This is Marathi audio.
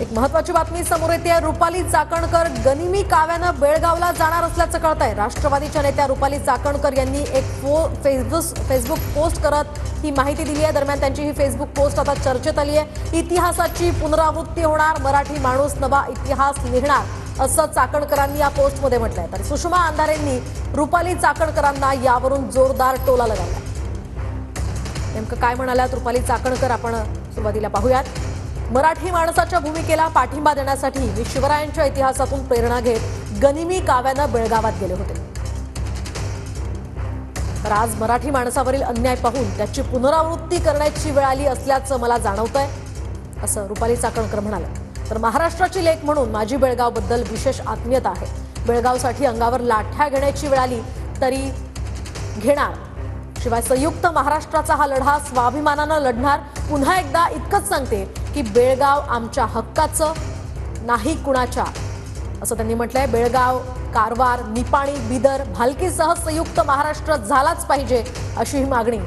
एक महत्वाची बातमी समोर येते. रुपाली चाकणकर गनिमी काव्यानं बेळगावला जाणार असल्याचं कळत आहे राष्ट्रवादीच्या नेत्या रुपाली चाकणकर यांनी एक फो फेसबुक फेसबुक पोस्ट करत ही माहिती दिली आहे. दरम्यान त्यांची ही फेसबुक पोस्ट आता चर्चेत आली आहे. इतिहासाची पुनरावृत्ती होणार मराठी माणूस नवा इतिहास लिहिणार असं चाकणकरांनी या पोस्टमध्ये म्हटलंय. तर सुषमा अंधारेंनी रुपाली चाकणकरांना यावरून जोरदार टोला लगावला नेमकं काय म्हणाल्यात रुपाली चाकणकर? आपण सुरुवातीला पाहूयात. मराठी माणसाच्या भूमिकेला पाठिंबा देण्यासाठी मी शिवरायांच्या इतिहासातून प्रेरणा घेत गनिमी काव्यानं बेळगावात गेले होते. तर आज मराठी माणसावरील अन्याय पाहून त्याची पुनरावृत्ती करण्याची वेळ आली असल्याचं मला जाणवतंय असं रुपाली चाकणकर म्हणाल्या तर महाराष्ट्राची लेख म्हणून माझी बेळगावबद्दल विशेष आत्मीयता आहे. बेळगावसाठी अंगावर लाठ्या घेण्याची वेळ आली तरी घेणार शिवाय संयुक्त महाराष्ट्राचा हा लढा स्वाभिमानानं लढणार पुन्हा एकदा इतकंच सांगते की बेळगाव आमच्या हक्काचं नाही कुणाच्या. असं त्यांनी म्हटलंय. बेळगाव कारवार निपाणी बिदर भालकीसह संयुक्त महाराष्ट्र झालाच पाहिजे अशी ही मागणी.